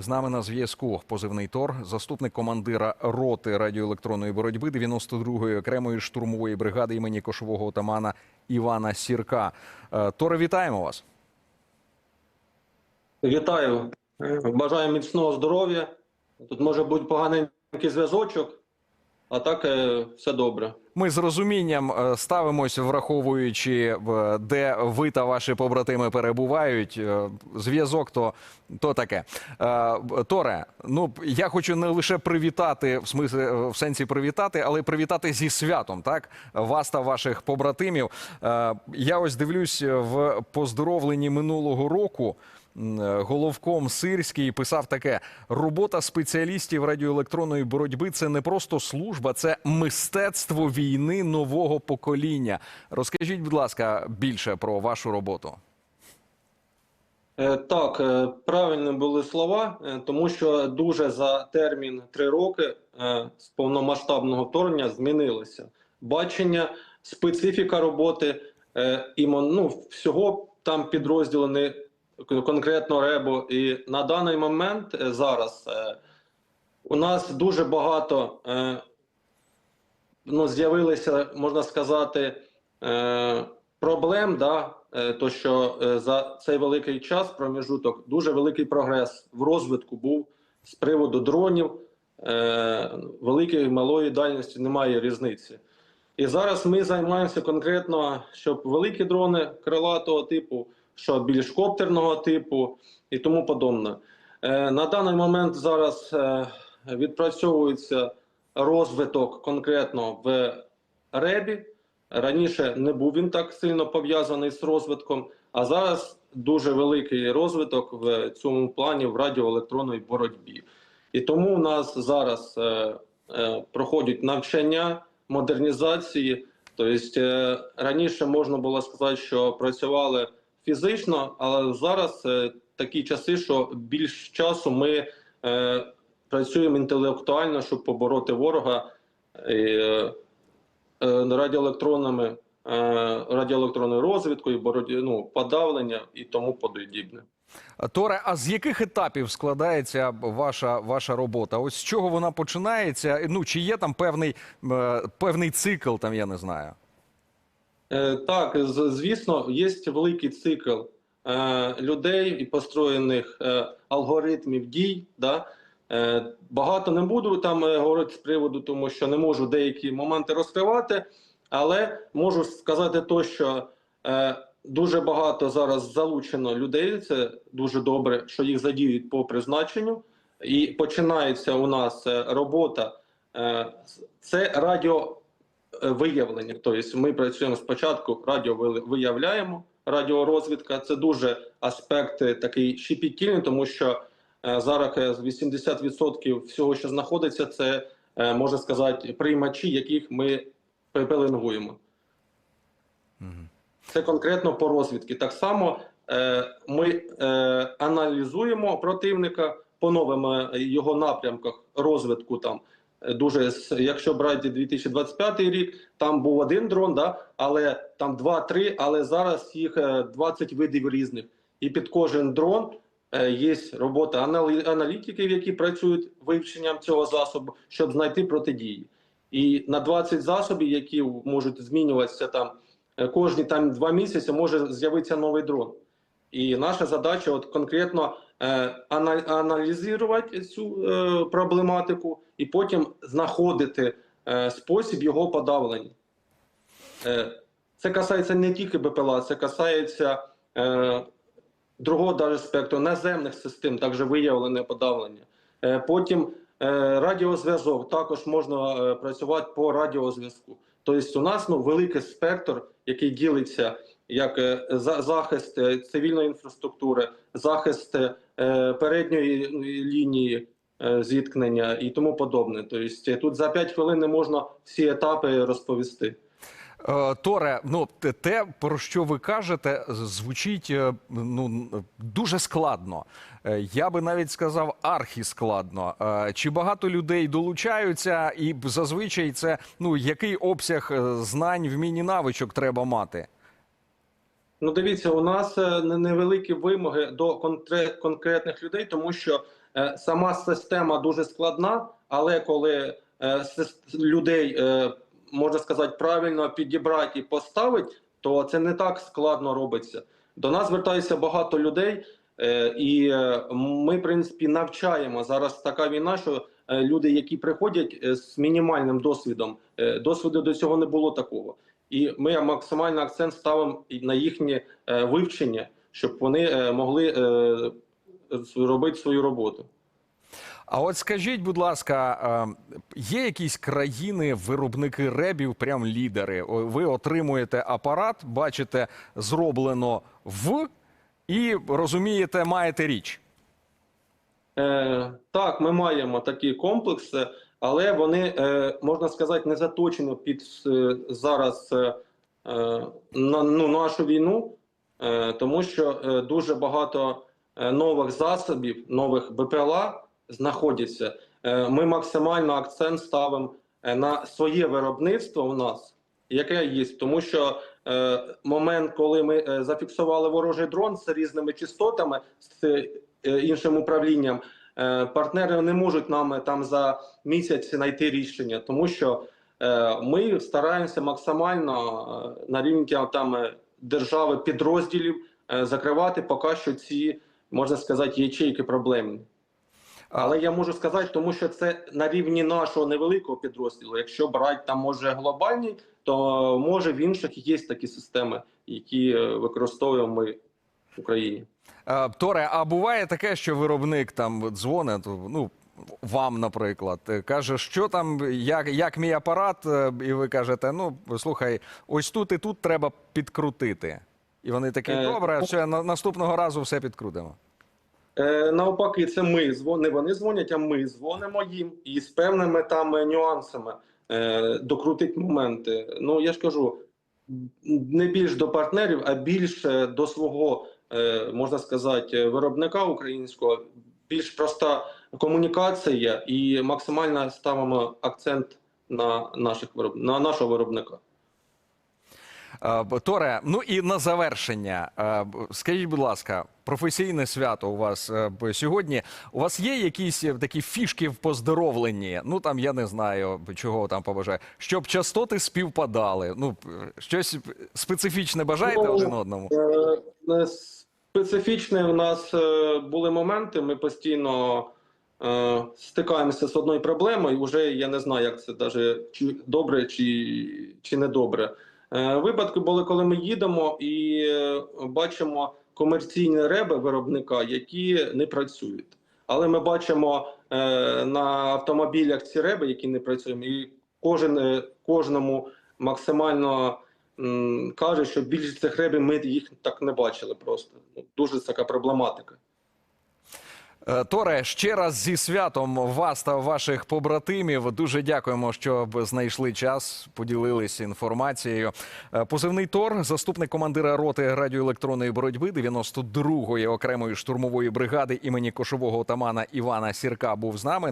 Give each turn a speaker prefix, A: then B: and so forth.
A: З нами на зв'язку позивний Тор, заступник командира роти радіоелектронної боротьби 92-ї окремої штурмової бригади імені кошового отамана Івана Сірка. Е, Торе, вітаємо вас.
B: Вітаю. Бажаю міцного здоров'я. Тут може бути поганенький зв'язочок, а так е, все добре.
A: Ми з розумінням е, ставимось, враховуючи, де ви та ваші побратими перебувають. Е, Зв'язок то, то таке. Е, Торе, ну я хочу не лише привітати, в смислі, е, в сенсі привітати, але привітати зі святом, так вас та ваших побратимів. Е, Я ось дивлюсь в поздоровленні минулого року. Е, Головком Сирський писав таке: робота спеціалістів радіоелектронної боротьби це не просто служба, це мистецтво війни нового покоління. Розкажіть, будь ласка, більше про вашу роботу.
B: Е, Так, е, правильні були слова, тому що дуже за термін три роки з повномасштабного вторгнення змінилося. Бачення, специфіка роботи і ну, всього там підрозділені конкретно РЕБО. І на даний момент е, зараз е, у нас дуже багато е, ну, з'явилися, можна сказати, проблем, да, то що за цей великий час, проміжуток, дуже великий прогрес в розвитку був з приводу дронів. Великої малої дальності немає різниці. І зараз ми займаємося конкретно, щоб великі дрони крилатого типу, що більш коптерного типу і тому подобне. Е, на даний момент зараз е, відпрацьовується розвиток конкретно в ребі. Раніше не був він так сильно пов'язаний з розвитком, а зараз дуже великий розвиток в цьому плані в радіоелектронній боротьбі. І тому у нас зараз е, проходять навчання, модернізації. Тобто е, раніше можна було сказати, що працювали фізично, але зараз е, такі часи, що більш часу ми е, працюємо інтелектуально, щоб побороти ворога е, радіоелектронними, радіоелектронною розвідкою, бороді, ну, подавлення і тому подібне.
A: Торе, а з яких етапів складається ваша, ваша робота? Ось з чого вона починається? Ну чи є там певний, певний цикл, там я не знаю.
B: Е, Так, звісно, є великий цикл е, людей і построєних е, алгоритмів дій. Да? Багато не буду там говорити з приводу, тому що не можу деякі моменти розкривати, але можу сказати то, що дуже багато зараз залучено людей. Це дуже добре, що їх задіють по призначенню. І починається у нас робота. Це радіо виявлення. Тобто ми працюємо спочатку, радіо ви- виявляємо, радіорозвідка. Це дуже аспект е, такий щепетільний, тому що е, зараз е, 80% всього, що знаходиться, це е, можна сказати приймачі, яких ми пеленгуємо. Це конкретно по розвідки. Так само е, ми е, аналізуємо противника по новим е, його напрямках розвитку. Там е, дуже якщо брати 2025 рік, там був один дрон, да, але там 2-3, але зараз їх е, 20 видів різних. І під кожен дрон е, є робота аналітиків, які працюють вивченням цього засобу, щоб знайти протидії. І на 20 засобів, які можуть змінюватися там е, кожні там два місяці, може з'явитися новий дрон. І наша задача от конкретно е, аналізувати цю е, проблематику і потім знаходити е, спосіб його подавлення. Е, це касається не тільки БПЛА, це касається е, другого даже спектру наземних систем, також виявлене подавлення. Е, потім е, радіозв'язок також можна е, працювати по радіозв'язку. Тобто, у нас ну, великий спектр, який ділиться як е, захист е, цивільної інфраструктури, захист е, передньої ну, лінії е, зіткнення і тому подобне. Тобто, тут за 5 хвилин не можна всі етапи розповісти.
A: Е, Торе, ну те- про що ви кажете, звучить е, ну дуже складно. Е, Я би навіть сказав архіскладно. Е, Чи багато людей долучаються, і зазвичай це ну який обсяг е, знань, вмінь і навичок треба мати?
B: Ну, дивіться, у нас е, невеликі вимоги до конкретних людей, тому що е, сама система дуже складна, але коли е, людей можна сказати правильно підібрати і поставити, то це не так складно робиться. До нас звертається багато людей, і ми, в принципі, навчаємо зараз. Така війна, що люди, які приходять з мінімальним досвідом, досвіду до цього не було такого. І ми максимально акцент ставимо на їхнє е, вивчення, щоб вони е, могли е, робити свою роботу.
A: А от скажіть, будь ласка, є якісь країни, виробники ребів, прям лідери? Ви отримуєте апарат, бачите, зроблено в і розумієте, маєте річ.
B: Е, так, ми маємо такі комплекси, але вони, е, можна сказати, не заточені під е, зараз е, на ну, нашу війну, тому що дуже багато нових засобів, нових БПЛА знаходяться. Ми максимально акцент ставимо на своє виробництво у нас, яке є, тому що момент, коли ми зафіксували ворожий дрон з різними частотами, з іншим управлінням. Е, Партнери не можуть нам е, там за місяць знайти рішення, тому що е, ми стараємося максимально е, на рівні там держави підрозділів закривати поки що ці можна сказати ячейки проблемні. Але я можу сказати, тому що це на рівні нашого невеликого підрозділу. Якщо брати там може глобальний, то може в інших є такі системи, які використовуємо ми в Україні.
A: Е, Торе, а буває таке, що виробник там дзвонить, ну. Вам, наприклад, е, каже, що там, як, як мій апарат, е, і ви кажете: ну слухай, ось тут і тут треба підкрутити. І вони такі, добре,
B: ну-
A: на, наступного разу все підкрутимо.
B: Навпаки, це ми дзвон- не вони дзвонять, а ми дзвонимо їм і з певними там нюансами докрутить моменти. Ну я ж кажу, не більш до партнерів, а більше до свого, можна сказати, виробника українського, більш проста комунікація, і максимально ставимо акцент на наших вироб... на нашого виробника.
A: Е, Торе, ну і на завершення, е, скажіть, будь ласка, професійне свято у вас е, сьогодні. У вас є якісь е, такі фішки в поздоровленні? Ну там я не знаю, чого там побажаю, щоб частоти співпадали. Ну щось специфічне бажаєте
B: Ну,
A: один одному?
B: Е, е, Специфічні у нас е, були моменти. Ми постійно е, стикаємося з одною проблемою. Уже я не знаю, як це даже чи добре чи, чи не добре. Е, Випадки були, коли ми їдемо і бачимо комерційні реби виробника, які не працюють. Але ми бачимо на автомобілях ці реби, які не працюють, і кожен кожному максимально каже, що більшість цих ребів ми їх так не бачили просто. Ну, Дуже така проблематика.
A: Е, Торе, ще раз зі святом вас та ваших побратимів. Дуже дякуємо, що знайшли час, поділилися інформацією. Е, Позивний Тор, заступник командира роти радіоелектронної боротьби 92-ї окремої штурмової бригади імені кошового отамана Івана Сірка, був з нами.